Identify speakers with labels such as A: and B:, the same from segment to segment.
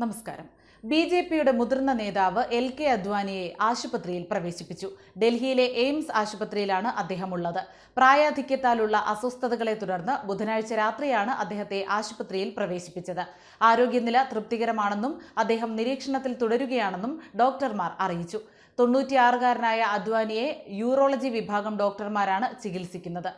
A: നമസ്കാരം. B J പിയുടെ മുതിർന്ന നേതാവ് എൽ കെ അദ്വാനിയെ ആശുപത്രിയിൽ പ്രവേശിപ്പിച്ചു. ഡൽഹിയിലെ എയിംസ് ആശുപത്രിയിലാണ് അദ്ദേഹമുള്ളത്. പ്രായാധിക്യത്താലുള്ള അസ്വസ്ഥതകളെ തുടർന്ന് ബുധനാഴ്ച രാത്രിയാണ് അദ്ദേഹത്തെ ആശുപത്രിയിൽ പ്രവേശിപ്പിച്ചത്. ആരോഗ്യനില തൃപ്തികരമാണെന്നും അദ്ദേഹം നിരീക്ഷണത്തിൽ തുടരുകയാണെന്നും ഡോക്ടർമാർ അറിയിച്ചു. തൊണ്ണൂറ്റിയാറുകാരനായ അദ്വാനിയെ യൂറോളജി വിഭാഗം ഡോക്ടർമാരാണ് ചികിത്സിക്കുന്നത്.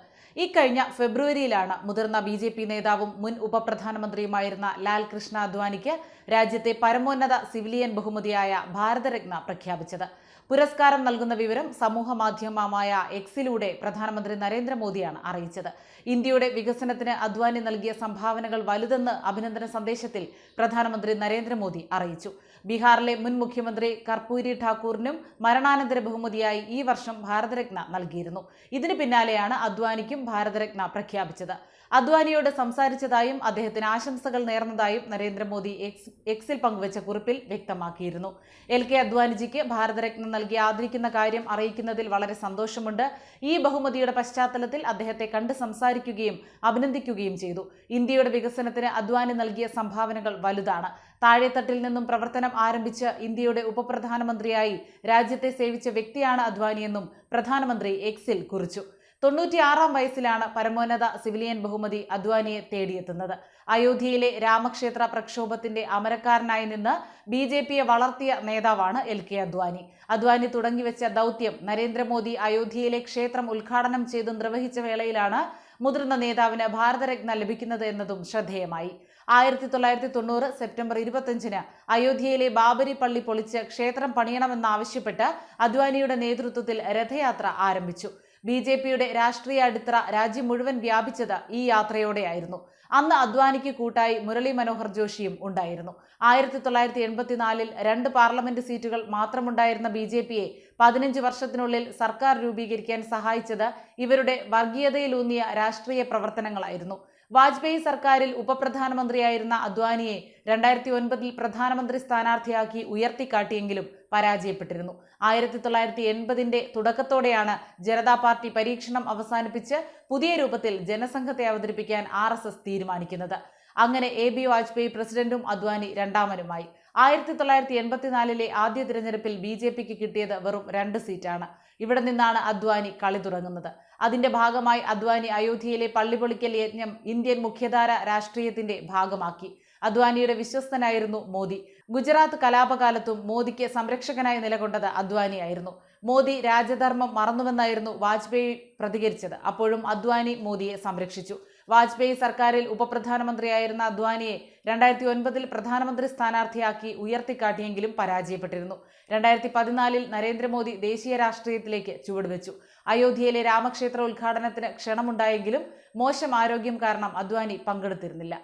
A: ഇക്കഴിഞ്ഞ ഫെബ്രുവരിയിലാണ് മുതിർന്ന ബി ജെ പി നേതാവും മുൻ ഉപപ്രധാനമന്ത്രിയുമായിരുന്ന ലാൽ കൃഷ്ണ അദ്വാനിക്ക് രാജ്യത്തെ പരമോന്നത സിവിലിയൻ ബഹുമതിയായ ഭാരതരത്ന പ്രഖ്യാപിച്ചത്. പുരസ്കാരം നൽകുന്ന വിവരം സമൂഹ മാധ്യമമായ എക്സിലൂടെ പ്രധാനമന്ത്രി നരേന്ദ്രമോദിയാണ് അറിയിച്ചത്. ഇന്ത്യയുടെ വികസനത്തിന് അദ്വാനി നൽകിയ സംഭാവനകൾ വലുതെന്ന് അഭിനന്ദന സന്ദേശത്തിൽ പ്രധാനമന്ത്രി നരേന്ദ്രമോദി അറിയിച്ചു. ബീഹാറിലെ മുൻ മുഖ്യമന്ത്രി കർപ്പൂരി ഠാക്കൂറിനും മരണാനന്തര ബഹുമതിയായി ഈ വർഷം ഭാരതരത്ന നൽകിയിരുന്നു. ഇതിന് പിന്നാലെയാണ് അദ്വാനിക്കും ഭാരതരത്ന പ്രഖ്യാപിച്ചത്. അദ്വാനിയോട് സംസാരിച്ചതായും അദ്ദേഹത്തിന് ആശംസകൾ നേർന്നതായും നരേന്ദ്രമോദി എക്സ് എക്സിൽ പങ്കുവച്ച കുറിപ്പിൽ വ്യക്തമാക്കിയിരുന്നു. എൽ കെ അദ്വാനിജിക്ക് ഭാരതരത്ന നൽകി ആദരിക്കുന്ന കാര്യം അറിയിക്കുന്നതിൽ വളരെ സന്തോഷമുണ്ട്. ഈ ബഹുമതിയുടെ പശ്ചാത്തലത്തിൽ അദ്ദേഹത്തെ കണ്ട് സംസാരിക്കുകയും അഭിനന്ദിക്കുകയും ചെയ്തു. ഇന്ത്യയുടെ വികസനത്തിന് അദ്വാനി നൽകിയ സംഭാവനകൾ വലുതാണ്. താഴെത്തട്ടിൽ നിന്നും പ്രവർത്തനം ആരംഭിച്ച് ഇന്ത്യയുടെ ഉപപ്രധാനമന്ത്രിയായി രാജ്യത്തെ സേവിച്ച വ്യക്തിയാണ് അദ്വാനിയെന്നും പ്രധാനമന്ത്രി എക്സിൽ കുറിച്ചു. തൊണ്ണൂറ്റിയാറാം വയസ്സിലാണ് പരമോന്നത സിവിലിയൻ ബഹുമതി അദ്വാനിയെ തേടിയെത്തുന്നത്. അയോധ്യയിലെ രാമക്ഷേത്ര പ്രക്ഷോഭത്തിന്റെ അമരക്കാരനായി നിന്ന് ബി ജെ പിയെ വളർത്തിയ നേതാവാണ് എൽ കെ അദ്വാനി. അദ്വാനി തുടങ്ങിവെച്ച ദൗത്യം നരേന്ദ്രമോദി അയോധ്യയിലെ ക്ഷേത്രം ഉദ്ഘാടനം ചെയ്ത് നിർവഹിച്ച വേളയിലാണ് മുതിർന്ന നേതാവിന് ഭാരതരത്ന ലഭിക്കുന്നത് എന്നതും ശ്രദ്ധേയമായി. ആയിരത്തി തൊള്ളായിരത്തി തൊണ്ണൂറ് സെപ്റ്റംബർ ഇരുപത്തഞ്ചിന് അയോധ്യയിലെ ബാബരി പള്ളി പൊളിച്ച് ക്ഷേത്രം പണിയണമെന്നാവശ്യപ്പെട്ട് അദ്വാനിയുടെ നേതൃത്വത്തിൽ രഥയാത്ര ആരംഭിച്ചു. ബി ജെ പിയുടെ രാഷ്ട്രീയ അടിത്തറ രാജ്യം മുഴുവൻ വ്യാപിച്ചത് ഈ യാത്രയോടെയായിരുന്നു. അന്ന് അദ്വാനിക്ക് കൂട്ടായി മുരളി മനോഹർ ജോഷിയും ഉണ്ടായിരുന്നു. ആയിരത്തി തൊള്ളായിരത്തി എൺപത്തിനാലിൽ രണ്ട് പാർലമെന്റ് സീറ്റുകൾ മാത്രമുണ്ടായിരുന്ന ബി ജെ പിയെ പതിനഞ്ച് വർഷത്തിനുള്ളിൽ സർക്കാർ രൂപീകരിക്കാൻ സഹായിച്ചത് ഇവരുടെ വർഗീയതയിലൂന്നിയ രാഷ്ട്രീയ പ്രവർത്തനങ്ങളായിരുന്നു. വാജ്പേയി സർക്കാരിൽ ഉപപ്രധാനമന്ത്രിയായിരുന്ന അദ്വാനിയെ രണ്ടായിരത്തി ഒൻപതിൽ പ്രധാനമന്ത്രി സ്ഥാനാർത്ഥിയാക്കി ഉയർത്തിക്കാട്ടിയെങ്കിലും പരാജയപ്പെട്ടിരുന്നു. ആയിരത്തി തൊള്ളായിരത്തി എൺപതിന്റെ തുടക്കത്തോടെയാണ് ജനതാ പാർട്ടി പരീക്ഷണം അവസാനിപ്പിച്ച് പുതിയ രൂപത്തിൽ ജനസംഘത്തെ അവതരിപ്പിക്കാൻ ആർ തീരുമാനിക്കുന്നത്. അങ്ങനെ എ ബി വാജ്പേയി പ്രസിഡന്റും അദ്വാനി രണ്ടാമനുമായി. ആയിരത്തി തൊള്ളായിരത്തി എൺപത്തിനാലിലെ ആദ്യ തിരഞ്ഞെടുപ്പിൽ ബി ജെ പിക്ക് കിട്ടിയത് വെറും രണ്ട് സീറ്റാണ്. ഇവിടെ നിന്നാണ് അദ്വാനി കളി തുടങ്ങുന്നത്. അതിന്റെ ഭാഗമായി അദ്വാനി അയോധ്യയിലെ പള്ളിപൊളിക്കൽ യജ്ഞം ഇന്ത്യൻ മുഖ്യധാര രാഷ്ട്രീയത്തിന്റെ ഭാഗമാക്കി. അദ്വാനിയുടെ വിശ്വസ്തനായിരുന്നു മോദി. ഗുജറാത്ത് കലാപകാലത്തും മോദിക്ക് സംരക്ഷകനായി നിലകൊണ്ടത് അദ്വാനിയായിരുന്നു മോദി രാജധർമ്മം മറന്നുവെന്നായിരുന്നു വാജ്പേയി പ്രതികരിച്ചത്. അപ്പോഴും അദ്വാനി മോദിയെ സംരക്ഷിച്ചു. വാജ്പേയി സർക്കാരിൽ ഉപപ്രധാനമന്ത്രിയായിരുന്ന അദ്വാനിയെ രണ്ടായിരത്തി ഒൻപതിൽ പ്രധാനമന്ത്രി സ്ഥാനാർത്ഥിയാക്കി ഉയർത്തിക്കാട്ടിയെങ്കിലും പരാജയപ്പെട്ടിരുന്നു. രണ്ടായിരത്തി പതിനാലിൽ നരേന്ദ്രമോദി ദേശീയ രാഷ്ട്രീയത്തിലേക്ക് ചുവടുവെച്ചു. അയോധ്യയിലെ രാമക്ഷേത്ര ഉദ്ഘാടനത്തിന് ക്ഷണമുണ്ടായെങ്കിലും മോശം ആരോഗ്യം കാരണം അദ്വാനി പങ്കെടുത്തിരുന്നില്ല.